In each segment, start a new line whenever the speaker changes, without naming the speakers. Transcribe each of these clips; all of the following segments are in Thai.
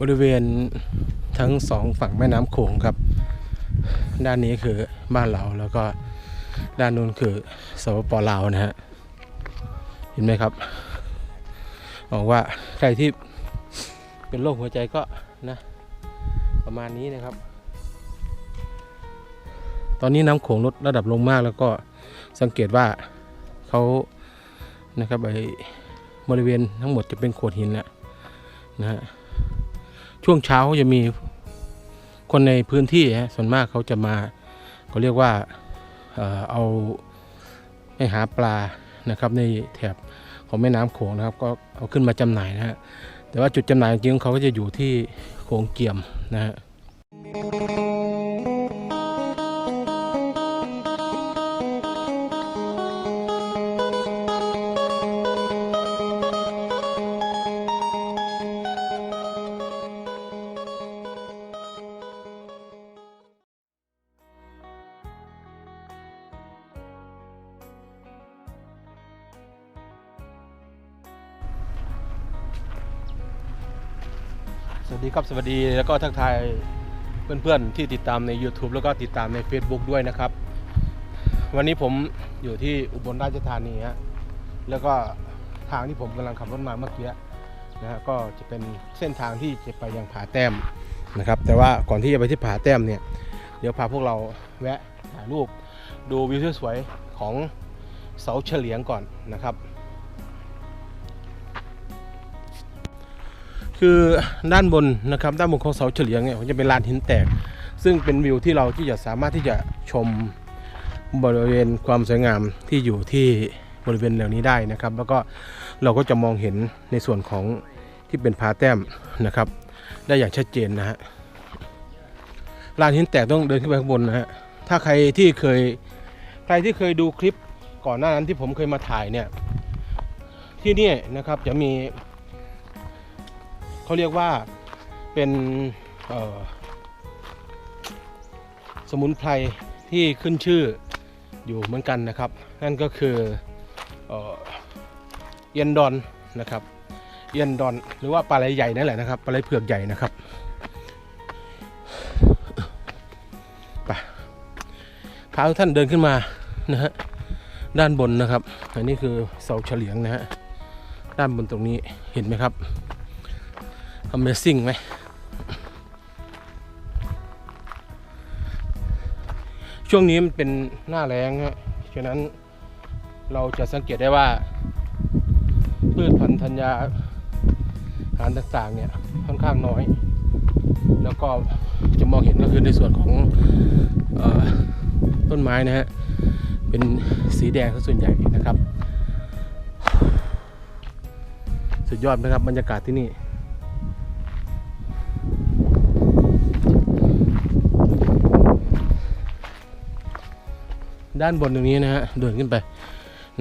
บริเวณทั้งสองฝั่งแม่น้ำโขงครับ ด้านนี้คือบ้านเราแล้วก็ด้านนู้นคือสปปลาวนะฮะเห็นไหมครับบอกว่าใครที่เป็นโรคหัวใจก็นะ ประมาณนี้นะครับ ตอนนี้น้ำโขงลดระดับลงมากแล้วก็สังเกตว่าเขานะครับไอ้บริเวณทั้งหมดจะเป็นโขดหินนะนะฮะ ช่วงเช้าเขาจะมีคนในพื้นที่ฮะส่วนมากเขาจะมาเขาเรียกว่าเอาไปหาปลานะครับในแถบของแม่น้ำโขงนะครับ ก็เอาขึ้นมาจำหน่ายนะฮะแต่ว่าจุดจำหน่ายจริงๆของเขาก็จะอยู่ที่โขงเกียมนะฮะ สวัสดีครับสวัสดีแล้วก็ทักทายเพื่อนๆที่ติดตามใน YouTube แล้วก็ติดตามใน Facebook ด้วยนะครับ วันนี้ผมอยู่ที่อุบลราชธานีฮะแล้วก็ทางที่ผมกำลังขับรถมาเมื่อกี้นะฮะก็จะเป็นเส้นทางที่จะไปยังผาแต้มนะครับ แต่ว่าก่อนที่จะไปที่ผาแต้มเนี่ยเดี๋ยวพาพวกเราแวะถ่ายรูปดูวิวสวยๆของเสาเฉลียงก่อนนะครับ คือด้านบนนะครับด้านบนของเสาเฉลียงเนี่ยมันจะเป็นลานหินแตก ซึ่งเป็นวิวที่เราที่จะสามารถที่จะชมบริเวณความสวยงามที่อยู่ที่บริเวณเหล่านี้ได้นะครับ แล้วก็เราก็จะมองเห็นในส่วนของที่เป็นผาแต้มนะครับ ได้อย่างชัดเจนนะฮะลานหินแตกต้องเดินขึ้นไปข้างบนนะฮะถ้าใครที่เคยใครที่เคยดูคลิปก่อนหน้านั้นที่ผมเคยมาถ่ายเนี่ยที่นี่นะครับจะมี เขาเรียกว่าเป็นสมุนไพรที่ขึ้นชื่ออยู่เหมือนกันนะครับ นั่นก็คือเอียนดอนนะครับเอียนดอนหรือว่าปลาไหลใหญ่นั่นแหละนะครับปลาไหลเผือกใหญ่นะครับไปพาท่านเดินขึ้นมานะฮะด้านบนนะครับ อันนี้คือเสาเฉลียงนะฮะด้านบนตรงนี้เห็นไหมครับ Amazing ไหมช่วงนี้มันเป็นหน้าแล้งฮะฉะนั้นเราจะสังเกตได้ว่า พืชพันธุ์ธัญญาหารต่างๆ เนี่ยค่อนข้างน้อย แล้วก็จะมองเห็นก็คือในส่วนของออต้นไม้นะฮะ เป็นสีแดงส่วนใหญ่นะครับ สุดยอดไหมครับบรรยากาศที่นี่ ด้านบนตรงนี้นะฮะเดินขึ้นไป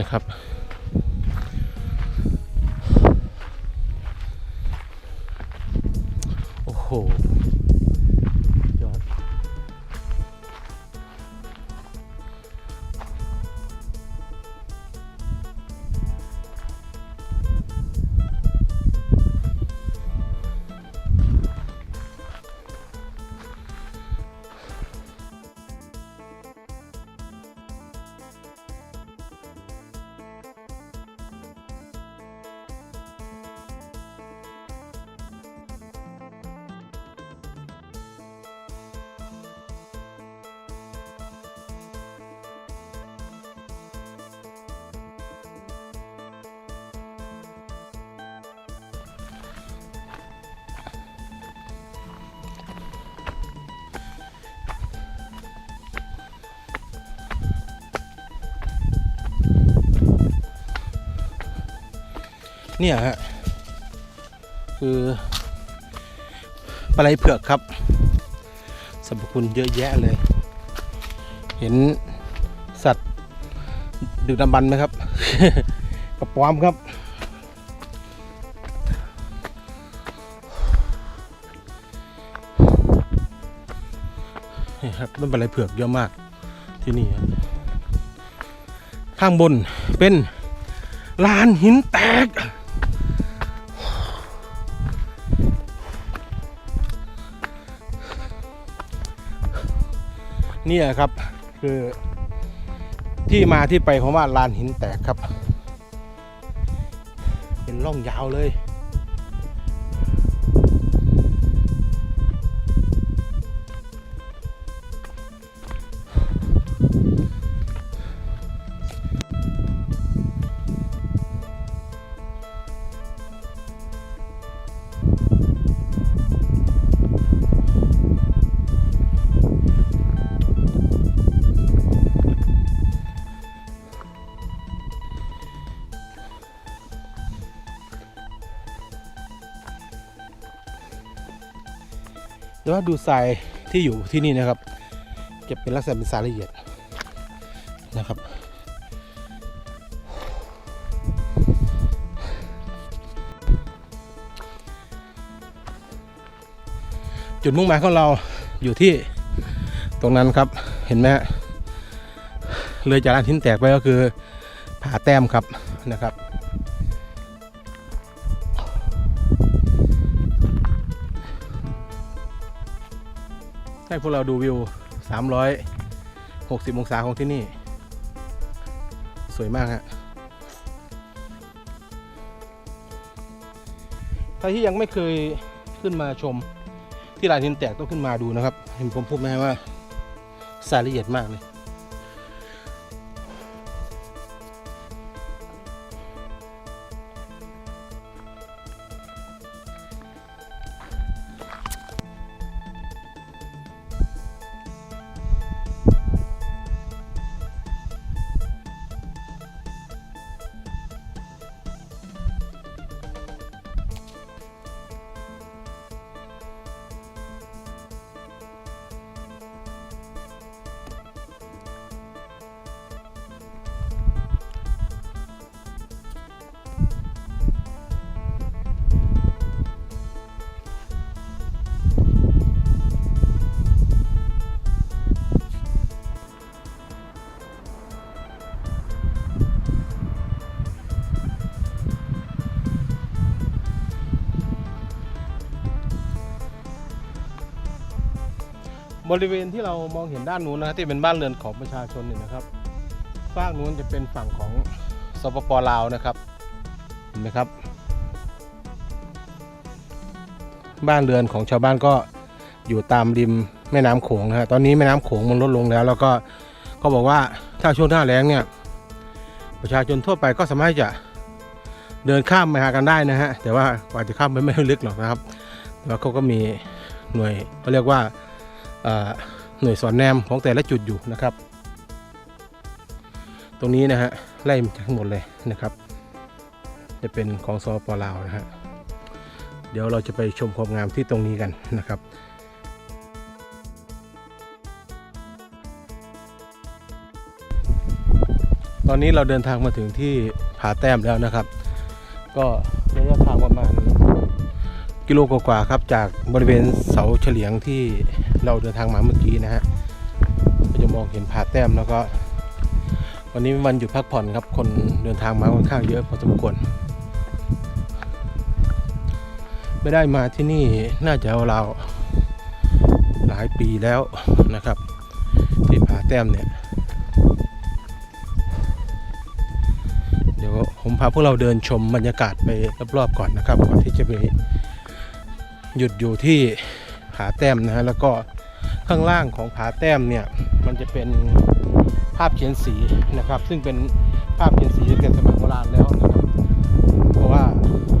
นะครับ โอ้โห เนี่ยฮะคือปลาไหลเผือกครับสรรพคุณเยอะแยะเลย เห็นสัตว์ดึกดำบรรพ์ไหมครับกระป๋อมครับ นี่ครับต้นปลาไหลเผือกเยอะมากที่นี่ข้างบนเป็นลานหินแตก นี่ครับคือที่มาที่ไปของว่าลานหินแตกครับ เป็นร่องยาวเลย แต่ว่าดูทรายที่อยู่ที่นี่นะครับ จะเป็นลักษณะเป็นทรายละเอียดนะครับจุดมุ่งหมายของเราอยู่ที่ตรงนั้นครับเห็นไหมฮะเลยจากร้านทิ้นแตกไปก็คือผาแต้มครับนะครับ พวกเราดูวิว 360 องศาของที่นี่ สวยมากฮะใครที่ยังไม่เคยขึ้นมาชมที่ลานหินแตกต้องขึ้นมาดูนะครับ เห็นผมพูดไหมว่าสายละเอียดมากเลย บริเวณที่เรามองเห็นด้านนู้นนะครับที่เป็นบ้านเรือนของประชาชนเนี่ยนะครับฝั่งนู้นจะเป็นฝั่งของสปปลาวนะครับเห็นไหมครับ บ้านเรือนของชาวบ้านก็อยู่ตามริมแม่น้ำโขงนะฮะตอนนี้แม่น้ำโขงมันลดลงแล้ว แล้วก็เขาบอกว่าถ้าช่วงหน้าแล้งเนี่ยประชาชนทั่วไปก็สามารถจะเดินข้ามไปหากันได้นะฮะแต่ว่ากว่าจะข้ามไปไม่ลึกหรอกนะครับแต่ว่าเขาก็มีหน่วยเขาเรียกว่า หน่วยสอนแนมของแต่ละจุดอยู่นะครับ ตรงนี้นะฮะไล่มาทั้งหมดเลยนะครับ จะเป็นของสปลาวนะฮะเดี๋ยวเราจะไปชมความงามที่ตรงนี้กันนะครับตอนนี้เราเดินทางมาถึงที่ผาแต้มแล้วนะครับ ก็ระยะทางประมาณกิโลกว่าๆครับ จากบริเวณเสาเฉลียงที่ เราเดินทางมาเมื่อกี้นะฮะก็จะมองเห็นผาแต้มแล้วก็ วันนี้วันหยุดพักผ่อนครับ คนเดินทางมาค่อนข้างเยอะพอสมควรไม่ได้มาที่นี่น่าจะเราหลายปีแล้วนะครับ ที่ผาแต้มเนี่ย เดี๋ยวผมพาพวกเราเดินชมบรรยากาศไปรอบๆก่อนนะครับก่อนที่จะไปหยุดอยู่ที่ผาแต้มนะฮะแล้วก็ ข้างล่างของผาแต้มเนี่ยมันจะเป็นภาพเขียนสีนะครับ ซึ่งเป็นภาพเขียนสีตั้งแต่สมัยโบราณแล้วนะครับ เพราะว่า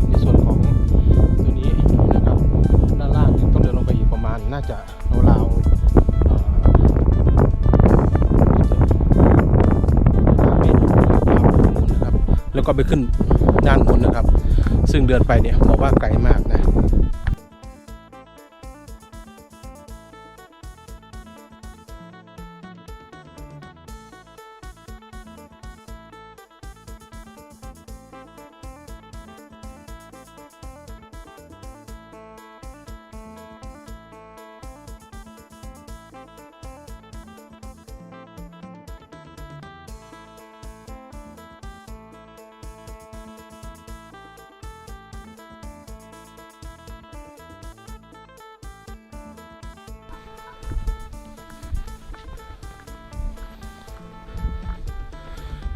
ในส่วนของตัวนี้นะครับด้านล่างต้องเดินลงไปอีกประมาณน่าจะราวๆเอ่อห้าเมตรนะครับแล้วก็ไปขึ้นด้านบนนะครับ ซึ่งเดินไปเนี่ยบอกว่าไกลมาก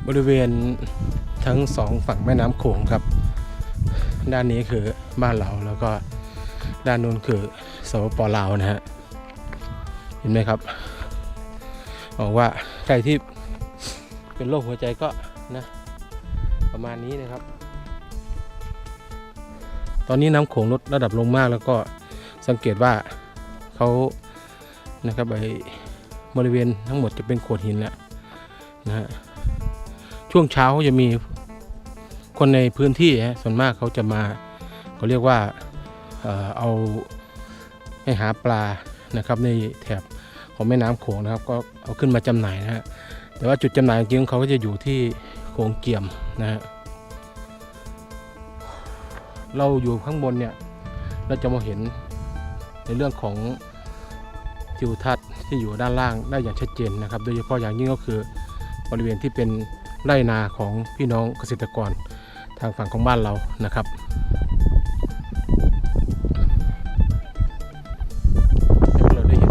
บริเวณทั้งสองฝั่งแม่น้ำโขงครับ ด้านนี้คือบ้านเราแล้วก็ด้านนู้นคือสปปลาวนะฮะเห็นไหมครับบอกว่าใครที่เป็นโรคหัวใจก็นะประมาณนี้นะครับ ตอนนี้น้ำโขงลดระดับลงมากแล้วก็สังเกตว่าเขานะครับไอบริเวณทั้งหมดจะเป็นโขดหินแล้วนะฮะ ช่วงเช้าจะมีคนในพื้นที่ฮะส่วนมากเขาจะมาเขาเรียกว่าเอาให้หาปลานะครับในแถบของแม่น้ำโขงนะครับ ก็เอาขึ้นมาจำหน่ายนะฮะแต่ว่าจุดจำหน่ายจริงๆเขาก็จะอยู่ที่โขงเกี่ยมนะฮะเราอยู่ข้างบนเนี่ยเราจะมองเห็นในเรื่องของทิวทัศน์ที่อยู่ด้านล่างได้อย่างชัดเจนนะครับ โดยเฉพาะอย่างยิ่งก็คือบริเวณที่เป็น ไร่นาของพี่น้องเกษตรกรทางฝั่งของบ้านเรานะครับเราได้เห็น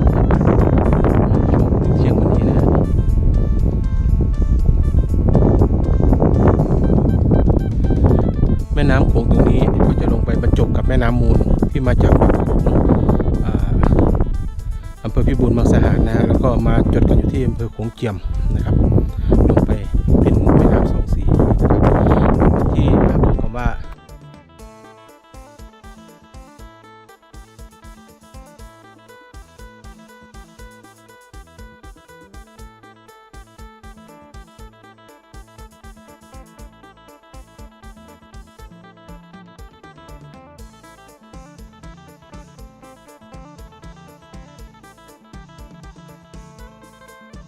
เสียงวันนี้นะแม่น้ำโขงตรงนี้ก็จะลงไปบรรจบกับแม่น้ำมูลที่มาจากฝั่งของอำเภอพิบูลมังสาหารนะฮะแล้วก็มาจดกันอยู่ที่อำเภอโขงเจียมนะครับ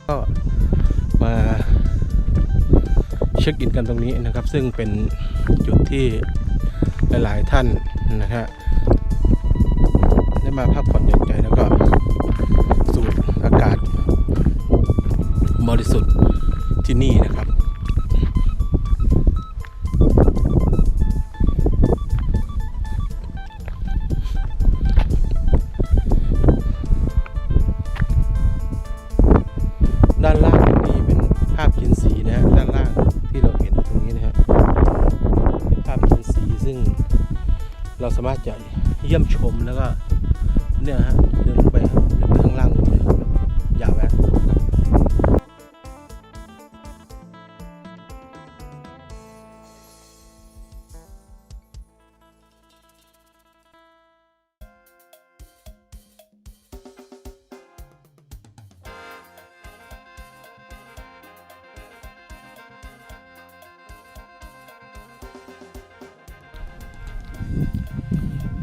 ก็มาเช็คอินกันตรงนี้นะครับ ซึ่งเป็นจุดที่หลาย ๆ ท่านนะฮะได้มาพักผ่อนหย่อนใจแล้วก็สูดอากาศบริสุทธิ์ที่นี่นะครับ ด้านล่างนี่เป็นภาพกินสีนะฮะด้านล่างที่เราเห็นตรงนี้นะฮะเป็นภาพกินสีซึ่งเราสามารถจะเยี่ยมชมแล้วก็เนี่ยฮะเดินลงไปเดินไปข้างล่างตรงนี้ครับยาวแวะ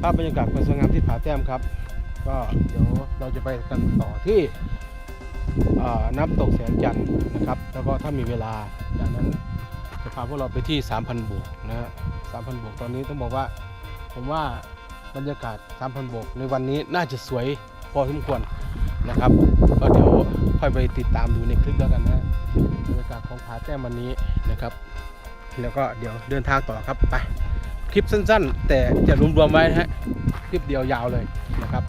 ภาพบรรยากาศความสวยงามที่ผาแต้มครับ ก็เดี๋ยวเราจะไปกันต่อที่น้ำตกแสงจันทร์นะครับ แล้วก็ถ้ามีเวลาจากนั้นจะพาพวกเราไปที่ 3,000บวกนะฮะ3,000บวกตอนนี้ต้องบอกว่า ผมว่าบรรยากาศ 3,000บวกในวันนี้น่าจะสวยพอสมควรนะครับ ก็เดี๋ยวค่อยไปติดตามดูในคลิปแล้วกันนะฮะบรรยากาศของผาแต้มวันนี้นะครับ แล้วก็เดี๋ยวเดินทางต่อครับไป คลิปสั้น ๆ แต่จะรวมๆไว้นะฮะคลิปเดียวยาวเลยนะครับ